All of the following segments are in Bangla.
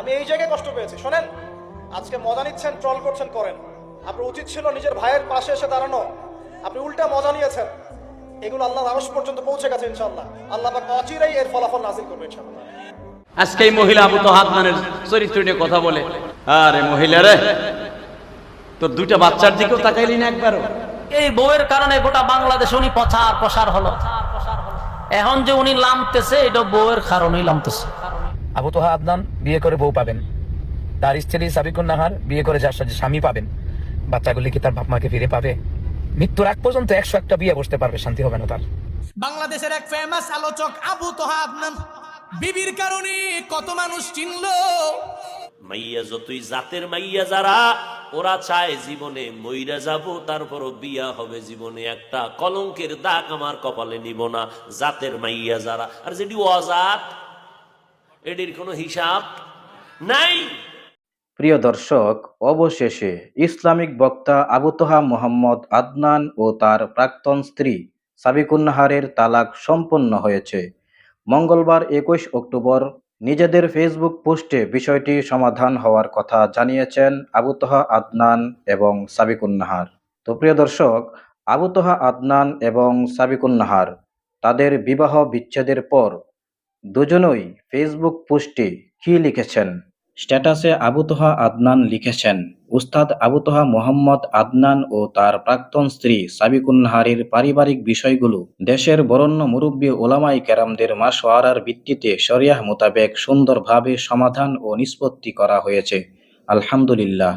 আমি এই জায়গায় কষ্ট পেয়েছি শোনেন। আজকে মজা নিচ্ছেন ট্রল করছেন করেন। আপনার উচিত ছিল নিজের ভাইয়ের পাশে এসে দাঁড়ানো। আপনি উল্টা মজা নিয়েছেন। এগুলো আল্লাহ আরশ পর্যন্ত পৌঁছে গেছে ইনশাল্লাহ আল্লাহ পাক অচিরেই এর ফলাফল নাজিল করবে ইনশাল্লাহ আজকে এই মহিলা আবু তো হাতমানের চরিত্র নিয়ে কথা বলে। আরে মহিলা রে তোর দুইটা বাচ্চার দিকেও তাকাইলি না একবারও? এই বউয়ের কারণে গোটা বাংলাদেশ উনি প্রচার প্রসার হলো। এখন যে উনি লামতেছে এটা বউয়ের কারণেই লামতেছে। আবু তোহা আদনান বিয়ে করে বউ পাবেন। তার স্ত্রী সাবিকুন নাহার বিয়ে করে যার সাথে স্বামী পাবেন। বাচ্চাগুলি কি তার বাপ মাকে ফিরে পাবে? মৃত্যুর আগ পর্যন্ত একশো একটা বিয়ে বসতে পারবে শান্তি হবে না তার। বাংলাদেশের এক ফেমাস আলোচক আবু তোহা আদনান বিবির কারণে কত মানুষ চিনলো? মাইয়া যতই জাতের মাইয়া যারা ওরা চায় জীবনে মইরা যাব তারপরও বিয়া হবে জীবনে একটা। কলঙ্কের দাগ আমার কপালে নিব না জাতের মাইয়া যারা। আর যেটি অজাত এটির কোনো হিসাব নাই। প্রিয় দর্শক, অবশেষে ইসলামিক বক্তা আবু তোহা মোহাম্মদ আদনান ও তার প্রাক্তন স্ত্রী সাবিকুন্নাহারের তালাক সম্পন্ন হয়েছে। মঙ্গলবার একুশ অক্টোবর নিজেদের ফেসবুক পোস্টে বিষয়টি সমাধান হওয়ার কথা জানিয়েছেন আবু তোহা আদনান এবং সাবিকুন্নাহার। তো প্রিয় দর্শক, আবু তোহা আদনান এবং সাবিকুন্নাহার তাদের বিবাহ বিচ্ছেদের পর দুজনই ফেসবুক পোস্টে কি লিখেছেন? স্ট্যাটাসে আবু তোহা আদনান লিখেছেন, উস্তাদ আবু তোহা মোহাম্মদ আদনান ও তার প্রাক্তন স্ত্রী সাবিকুন্নাহারের পারিবারিক বিষয়গুলো দেশের বরণ্য মুরব্বী ওলামাই কেরামদের মাসওয়ারার ভিত্তিতে শরিয়াহ মোতাবেক সুন্দরভাবে সমাধান ও নিষ্পত্তি করা হয়েছে। আলহামদুলিল্লাহ।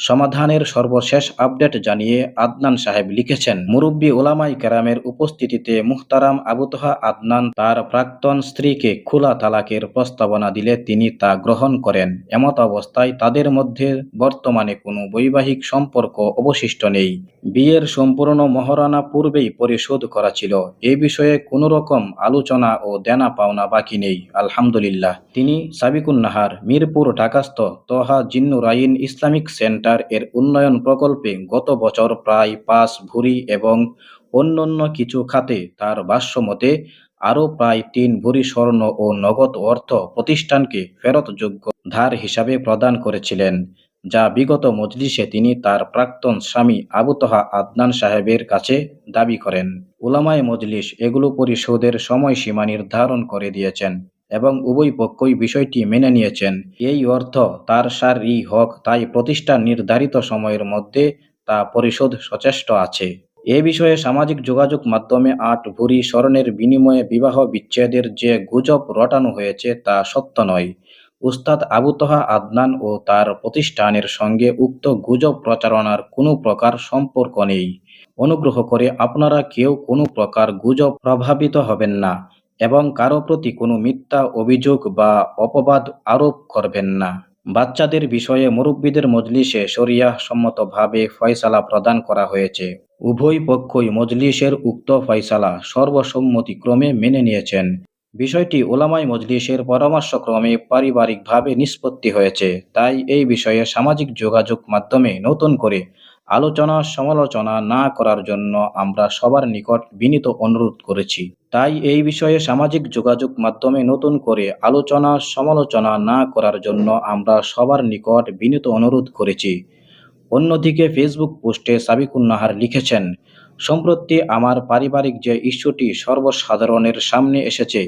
সমাধানের সর্বশেষ আপডেট জানিয়ে আদনান সাহেব লিখেছেন, মুরব্বী ওলামাই কেরামের উপস্থিতিতে মুখতারাম আবুতহা আদনান তার প্রাক্তন স্ত্রীকে খোলা তালাকের প্রস্তাবনা দিলে তিনি তা গ্রহণ করেন। এমত অবস্থায় তাদের মধ্যে বর্তমানে কোনো বৈবাহিক সম্পর্ক অবশিষ্ট নেই। বিয়ের সম্পূর্ণ মহারণা পূর্বেই পরিশোধ করা ছিল। এ বিষয়ে কোনো রকম আলোচনা ও দেনা পাওনা বাকি নেই, আলহামদুলিল্লাহ। তিনি সাবিকুন নাহার মিরপুর ঢাকাস্থ তোহা জিন্নুরাইন ইসলামিক সেন্টার এর উন্নয়ন প্রকল্পে গত বছর প্রায় পাঁচ ভুরি এবং অন্যান্য কিছু খাতে তার ভাষ্যমতে আরও প্রায় তিন ভরি স্বর্ণ ও নগদ অর্থ প্রতিষ্ঠানকে ফেরতযোগ্য ধার হিসাবে প্রদান করেছিলেন। যা বিগত মজলিসে তিনি তার প্রাক্তন স্বামী আবুতহা আদনান সাহেবের কাছে দাবি করেন। উলামায় মজলিস এগুলো পরিশোধের সময়সীমা নির্ধারণ করে দিয়েছেন এবং উভয় পক্ষই বিষয়টি মেনে নিয়েছেন। এই অর্থ তার সারই হক তাই প্রতিষ্ঠান নির্ধারিত সময়ের মধ্যে তা পরিশোধ সচেষ্ট আছে। এ বিষয়ে সামাজিক যোগাযোগ মাধ্যমে আট ভুরি স্মরণের বিনিময়ে বিবাহ বিচ্ছেদের যে গুজব রটানো হয়েছে তা সত্য নয়। উস্তাদ আবু তোহা আদনান ও তার প্রতিষ্ঠানের সঙ্গে উক্ত গুজব প্রচারণার কোনো প্রকার সম্পর্ক নেই। অনুগ্রহ করে আপনারা কেউ কোনো প্রকার গুজব প্রভাবিত হবেন না এবং কারও প্রতি কোনো মিথ্যা অভিযোগ বা অপবাদ আরোপ করবেন না। বাচ্চাদের বিষয়ে মুরব্বীদের মজলিসে শরিয়াহ সম্মতভাবে ফয়সালা প্রদান করা হয়েছে। উভয় পক্ষই মজলিসের উক্ত ফয়সালা সর্বসম্মতিক্রমে মেনে নিয়েছেন। বিষয়টি ওলামাই মজলিসের পরামর্শক্রমে পারিবারিকভাবে নিষ্পত্তি হয়েছে। তাই এই বিষয়ে সামাজিক যোগাযোগ মাধ্যমে নতুন করে আলোচনা, সমালোচনা না করার জন্য আমরা সবার নিকট বিনীত অনুরোধ করেছি। তাই এই বিষয়ে সামাজিক যোগাযোগ মাধ্যমে নতুন করে আলোচনা, সমালোচনা না করার জন্য আমরা সবার নিকট বিনীত অনুরোধ করেছি। অন্যদিকে ফেসবুক পোস্টে সাবিকুন্নাহার লিখেছেন সম্প্রতি আমার পারিবারিক যে ইস্যুটি সর্বসাধারণের সামনে এসেছে,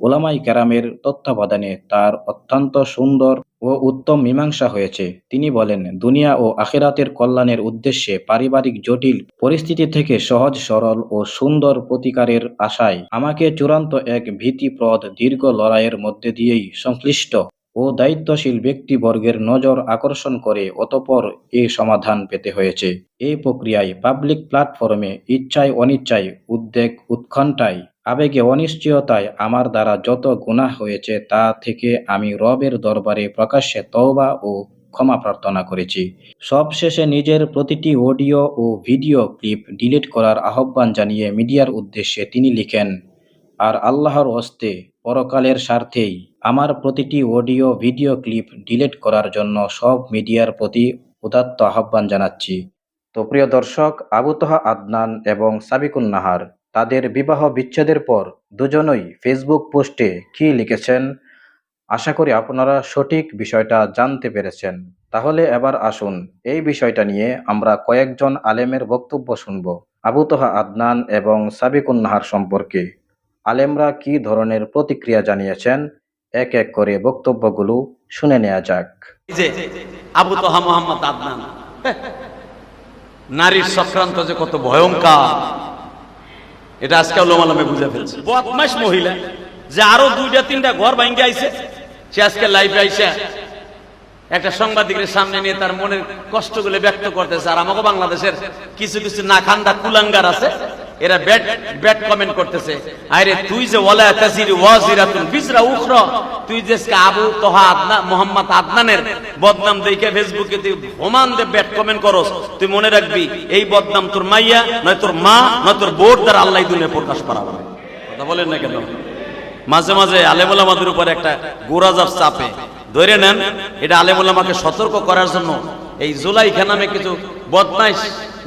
ওলামাই কেরামের তত্ত্বাবধানে তার অত্যন্ত সুন্দর ও উত্তম মীমাংসা হয়েছে। তিনি বলেন, দুনিয়া ও আখেরাতের কল্যাণের উদ্দেশ্যে পারিবারিক জটিল পরিস্থিতি থেকে সহজ, সরল ও সুন্দর প্রতিকারের আশায় আমাকে চূড়ান্ত এক ভীতিপ্রদ দীর্ঘ লড়াইয়ের মধ্যে দিয়েই সংশ্লিষ্ট। ও দায়িত্বশীল ব্যক্তিবর্গের নজর আকর্ষণ করে অতপর এ সমাধান পেতে হয়েছে। এই প্রক্রিয়ায় পাবলিক প্ল্যাটফর্মে ইচ্ছায় অনিচ্ছায় উদ্বেগ উৎকণ্ঠায়, আবেগে অনিশ্চয়তায় আমার দ্বারা যত গুনাহ হয়েছে তা থেকে আমি রবের দরবারে প্রকাশ্যে তওবা ও ক্ষমা প্রার্থনা করেছি। সবশেষে নিজের প্রতিটি অডিও ও ভিডিও ক্লিপ ডিলিট করার আহ্বান জানিয়ে মিডিয়ার উদ্দেশ্যে তিনি লিখেন আর আল্লাহর হস্তে পরকালের স্বার্থেই আমার প্রতিটি অডিও, ভিডিও ক্লিপ ডিলিট করার জন্য সব মিডিয়ার প্রতি উদাত্ত আহ্বান জানাচ্ছি। তো প্রিয় দর্শক আবুতহা আদনান এবং সাবিকুন নাহার তাদের বিবাহ বিচ্ছেদের পর দুজনই ফেসবুক পোস্টে কি লিখেছেন? আশা করি আপনারা সঠিক বিষয়টা জানতে পেরেছেন। তাহলে এবার আসুন, এই বিষয়টা নিয়ে আমরা কয়েকজন আলেমের বক্তব্য শুনব। আবু তোহা আদনান এবং সাবিকুন নাহার সম্পর্কে। আলেমরা কি ধরনের প্রতিক্রিয়া জানিয়েছেন? এক এক করে বক্তব্যগুলো শুনে নেওয়া যাক। আবু তোহা মোহাম্মদ আদনান। নারীর সক্রান্ত যে কত ভয়ঙ্কর, এটা আজকে লোমালামে বুঝে ফেলছে। বদমাস মহিলা, যে আরও দুইটা, তিনটা ঘর ভাঙ্গে আইছে, সে আজকে লাইফে আইসে একটা সাংবাদিকের সামনে নিয়ে তার মনের কষ্টগুলো ব্যক্ত করতেছে। আর আমাকে বাংলাদেশের কিছু কিছু নাখান্দা কুলাঙ্গার আছে এরা ব্যাড ব্যাড কমেন্ট করতেছে। আরে তুই যে ওয়ালা তাসির ওয়াজিরাতুন বিজরা উখরা, তুই যে আবু তোহা আদনান মোহাম্মদ আদনানের বদনাম দেখে ফেসবুকে তুই হোমান দে ব্যাড কমেন্ট করস, তুই মনে রাখবি, এই বদনাম তোর মাইয়া, নয় তোর মা, নয় তোর বোর দ্বারা আল্লাহ দুনিয়া প্রকাশ করা হবে কথা বলেন না কেন? মাঝে মাঝে আলেমুলামাদের উপর একটা গোরাজাব চাপে। ধরে নেন, এটা আলেমুলামাকে সতর্ক করার জন্য এই জুলাইখা নামে কিছু বদমাইশ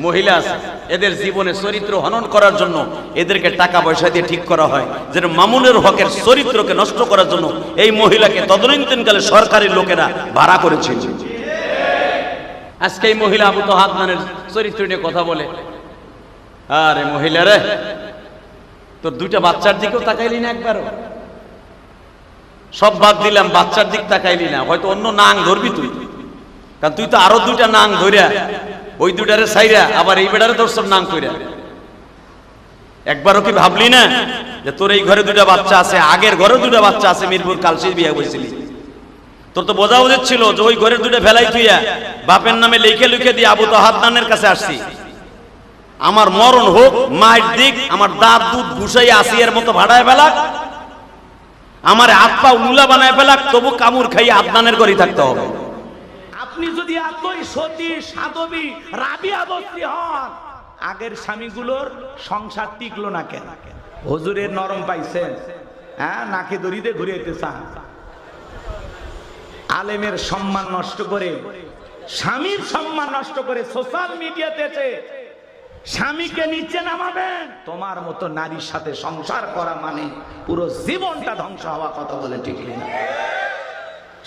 মহিলা আছে। এদের জীবনে চরিত্র হনন করার জন্য এদেরকে টাকা পয়সা দিয়ে ঠিক করা হয়। যেন মামুনের হকের চরিত্রকে নষ্ট করার জন্য এই মহিলাকে তদনীন্তনকালে সরকারি লোকেরা ভাড়া করেছিল আজকে এই মহিলা আবু তো হাতমানের চরিত্র নিয়ে কথা বলে। আরে মহিলা রে, তোর দুইটা বাচ্চার দিকেও তাকাইলি না একবারও? সব বাদ দিলাম, বাচ্চার দিক তাকাইলি না। হয়তো অন্য নাং ধরবি তুই। কারণ তুই তো আরও দুইটা নাং ধরিয়া ওই দুটারে সাইরা আবার এই বেটারে তোর সব নাং কইরা। একবারও কি ভাবলি না যে তোর এই ঘরে দুটা বাচ্চা আছে, আগের ঘরে দুটা বাচ্চা আছে, মিরপুর কালসির বিয়ে বলছিলি তোর তো বোঝা উচিত ছিল যে ওই ঘরের দুটা ফেলাই তুইয়া বাপের নামে লিখে লিখে দিয়ে আবু তো হাতনানের কাছে আসছি। আমার মরণ হোক, মায়ের দিক, আমার দাঁত দুধ ঘুষাই আসিয়ার মতো ভাড়ায় ফেলাক, আমার হাত পা উল্লা বানায় ফেলাক, তবু কামুর খাই আদনানের ঘরেই থাকতে হবে। আপনি যদি এতই সতী, সাধবী রাবিয়া বস্তি হন, আগের স্বামীগুলোর সংসার টিকলো না কেন? হুজুরের নরম পাইছেন। হ্যাঁ নাকে দড়িতে ঘুরিয়েতে চান। আলেমের সম্মান নষ্ট করে, স্বামীর সম্মান নষ্ট করে সোশ্যাল মিডিয়াতে স্বামীকে নিচে নামাবেন। তোমার মতো নারীর সাথে সংসার করা মানে পুরো জীবনটা ধ্বংস হওয়া কথা বলে ঠিক না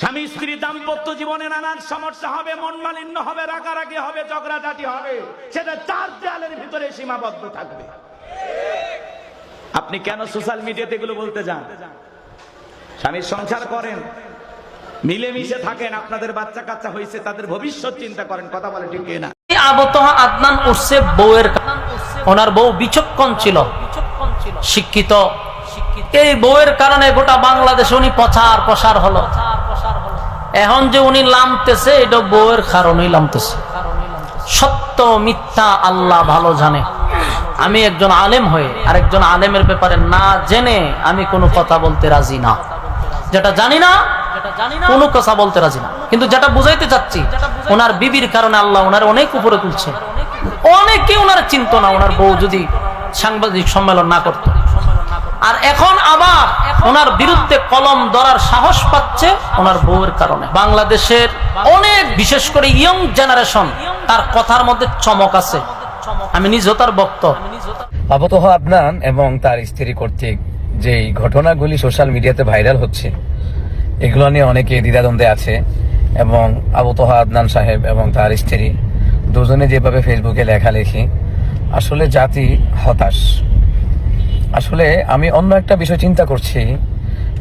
স্বামী স্ত্রী দাম্পত্য জীবনে নানান সমস্যা হবে, মন মালিন্য হবে, রাগারাগি হবে, ঝগড়াঝাটি হবে, সেটা চার দেয়ালের ভিতরে সীমাবদ্ধ থাকবে। আপনি কেন সোশ্যাল মিডিয়াতে এগুলো বলতে যান? স্বামীর সংসার করেন, মিলেমিশে থাকেন, আপনাদের বাচ্চা কাচ্চা হয়েছে তাদের ভবিষ্যৎ চিন্তা করেন, কথা বলে ঠিক না আবু তোহা আদনান উঠছে বউয়ের ওনার বউ বিচক্ষণ ছিল, শিক্ষিত। এই বউয়ের কারণে গোটা বাংলাদেশ উনি প্রচার প্রসার হলো। এখন যে উনি লামতেছে, এটা বউয়ের কারণেই লামতেছে। সত্য মিথ্যা আল্লাহ ভালো জানে। আমি একজন আলেম হয়ে আরেকজন আলেমের ব্যাপারে না জেনে আমি কোনো কথা বলতে রাজি না। যেটা জানি না, কোনো কথা বলতে রাজি না। কিন্তু যেটা বুঝাইতে চাচ্ছি, ওনার বিবির কারণে আল্লাহ ওনার অনেক উপরে তুলছে অনেকে ওনার চিন্ত না ওনার বউ যদি সাংবাদিক সম্মেলন না করতো। আর এখন আবার ওনার বিরুদ্ধে কলম ধরার সাহস পাচ্ছে ওনার বউয়ের কারণে। বাংলাদেশের অনেক, বিশেষ করে ইয়ং জেনারেশন তার কথার মধ্যে চমক আছে। আমি নিজেও তার বক্ত আবতহ আদনান এবং তার স্ত্রী কর্তৃক যে ঘটনাগুলি সোশ্যাল মিডিয়াতে ভাইরাল হচ্ছে, এগুলো নিয়ে অনেকে দ্বিধাদ্বন্দ্বে আছে এবং আবতহ আদনান সাহেব এবং তার স্ত্রী দুজনে যেভাবে ফেসবুকে লেখালেখি, আসলে জাতি হতাশ। আসলে আমি অন্য একটা বিষয় চিন্তা করছি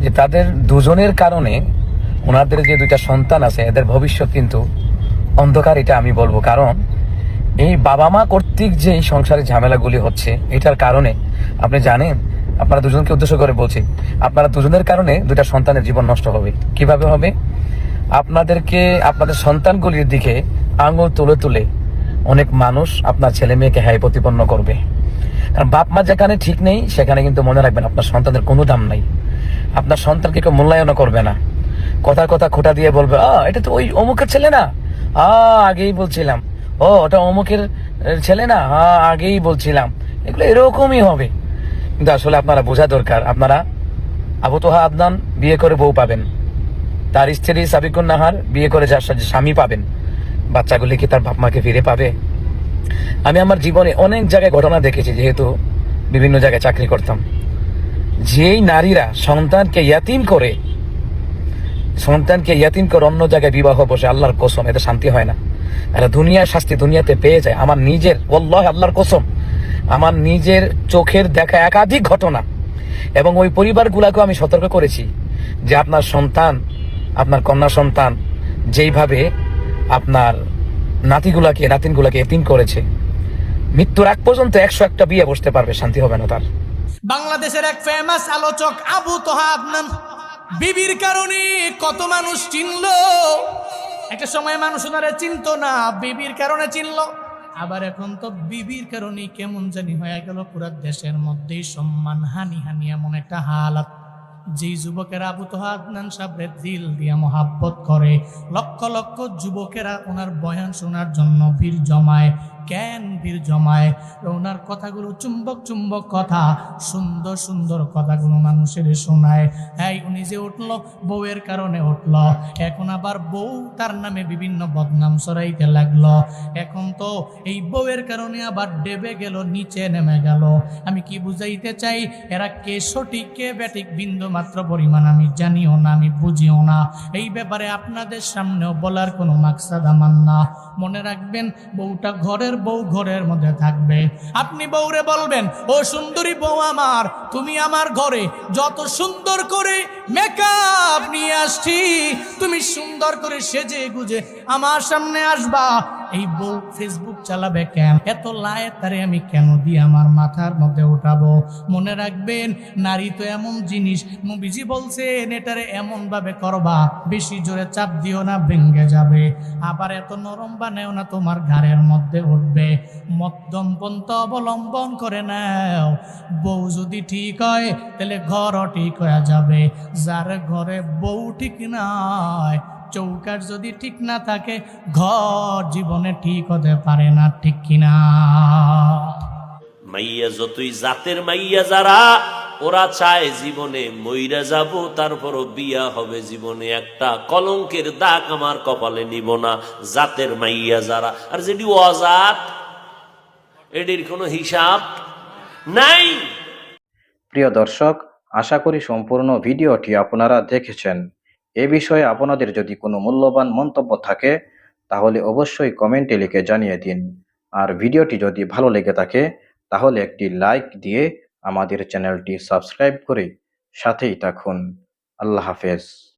যে তাদের দুজনের কারণে ওনাদের যে দুইটা সন্তান আছে, এদের ভবিষ্যৎ কিন্তু অন্ধকার, এটা আমি বলব। কারণ এই বাবা মা কর্তৃক যে সংসারের ঝামেলাগুলি হচ্ছে, এটার কারণে, আপনি জানেন, আপনারা দুজনকে উদ্দেশ্য করে বলছি, আপনারা দুজনের কারণে দুইটা সন্তানের জীবন নষ্ট হবে। কীভাবে হবে? আপনাদেরকে, আপনাদের সন্তানগুলির দিকে আঙুল তুলে তুলে অনেক মানুষ আপনার ছেলে মেয়েকে হ্যায় প্রতিপন্ন করবে। কারণ বাপ মা যেখানে ঠিক নেই, সেখানে কিন্তু মনে রাখবেন আপনার সন্তানের কোনো দাম নাই। আপনার সন্তানকে কেউ মূল্যায়ন করবে না। কথা কথা খোটা দিয়ে বলবে আ এটা তো ওই অমুকের ছেলে না? আ আগেই বলছিলাম। ও, ওটা অমুকের ছেলে না? হ্যাঁ আগেই বলছিলাম। এগুলো এরকমই হবে। কিন্তু আসলে আপনারা বোঝা দরকার, আপনারা আবু তোহা আদনান বিয়ে করে বউ পাবেন। তার স্ত্রী সাবিকুন নাহার বিয়ে করে যার স্বামী পাবেন। বাচ্চাগুলি কি তার বাপ মাকে ফিরে পাবে? আমি আমার জীবনে অনেক জায়গায় ঘটনা দেখেছি, যেহেতু বিভিন্ন জায়গায় চাকরি করতাম। যেই নারীরা সন্তানকে ইয়াতিম করে, সন্তানকে ইয়াতিম করে অন্য জায়গায় বিবাহ বসে, আল্লাহর কসম, এতে শান্তি হয় না। এটা দুনিয়ার শাস্তি দুনিয়াতে পেয়ে যায়। আমার নিজের ওল্লাহ আল্লাহর কসম, আমার নিজের চোখের দেখা একাধিক ঘটনা। এবং ওই পরিবারগুলাকেও আমি সতর্ক করেছি যে আপনার সন্তান, আপনার কন্যা সন্তান, যেইভাবে আপনার নাতিগুলাকে, নাতিনগুলাকে এতিম করেছে। মৃত্যুর আগ পর্যন্ত একশো একটা বিয়ে বসতে পারবে, শান্তি হবে না তার। বাংলাদেশের এক ফেমাস আলোচক আবু তোহা আদনান বিবির কারণে কত মানুষ চিনল? একটা সময় মানুষ ওনারে চিনতো না, বিবির কারণে চিনল। আবার এখন তো বিবির কারণে কেমন জানি হয়ে গেল, পুরো দেশের মধ্যেই সম্মান হানি হানি এমন একটা হালাত। যে যুবকেরা আবু তোহা আদনান সাহেবের দিল দিয়া মহাব্বত করে, লক্ষ লক্ষ যুবকেরা ওনার বয়ান শোনার জন্য ভিড় জমায়। কেন ভিড় জমায়। ওনার কথাগুলো চুম্বক চুম্বক কথা, সুন্দর সুন্দর কথাগুলো মানুষের শোনায়। এই, উনি যে উঠল, বউয়ের কারণে উঠল। এখন আবার বউ তার নামে বিভিন্ন বদনাম সরাইতে লাগল। এখন তো এই বউয়ের কারণে আবার ডেবে গেল, নিচে নেমে গেল। আমি কি বুঝাইতে চাই, এরা কে সঠিক, কে ব্যাটিক, বিন্দু মাত্র পরিমাণ আমি জানিও না, আমি বুঝিও না। এই ব্যাপারে আপনাদের সামনেও বলার কোনো মাকসাদ আমার না। মনে রাখবেন, বউটা ঘরের বউ ঘরের মধ্যে থাকবে। আপনি বউরে বলবেন, ও সুন্দরী বউ আমার, তুমি আমার ঘরে যত সুন্দর করে মেকআপ নিয়ে আসছি, তুমি সুন্দর করে সেজে গুজে আমার সামনে আসবা। এই বউ ফেসবুক চালাবে কেন? এত লায়ে তারে আমি কেন দিয়ে আমার মাথার মধ্যে উঠাবো? মনে রাখবেন, নারী তো এমন জিনিস মুবিজি এটারে এমন ভাবে করবা, বেশি জোরে চাপ দিও না, ভেঙ্গে যাবে। আবার এত নরম বানেও না তোমার ঘাড়ের মধ্যে উঠবে। মধ্যম পন্থ অবলম্বন করে নাও। বউ যদি ঠিক হয়, তাহলে ঘরও ঠিক হয়ে যাবে। যার ঘরে বউ ঠিক নয় চৌকার যদি ঠিক না থাকে ঘর জীবনে ঠিক হতে পারে না ঠিক কিনা? মাইয়া যতই জাতের মাইয়া যারা ওরা চায় জীবনে মইরা যাব তারপরও বিয়া হবে জীবনে একটা কলঙ্কের দাগ আমার কপালে নিব না জাতের মাইয়া যারা। আর যেটি অজাত এটির কোনো হিসাব নাই। প্রিয় দর্শক আশা করি সম্পূর্ণ ভিডিওটি আপনারা দেখেছেন। এ বিষয়ে আপনাদের যদি কোনো মূল্যবান মন্তব্য থাকে, তাহলে অবশ্যই কমেন্টে লিখে জানিয়ে দিন। আর ভিডিওটি যদি ভালো লেগে থাকে, তাহলে একটি লাইক দিয়ে আমাদের চ্যানেলটি সাবস্ক্রাইব করে সাথেই থাকুন। আল্লাহ হাফেজ।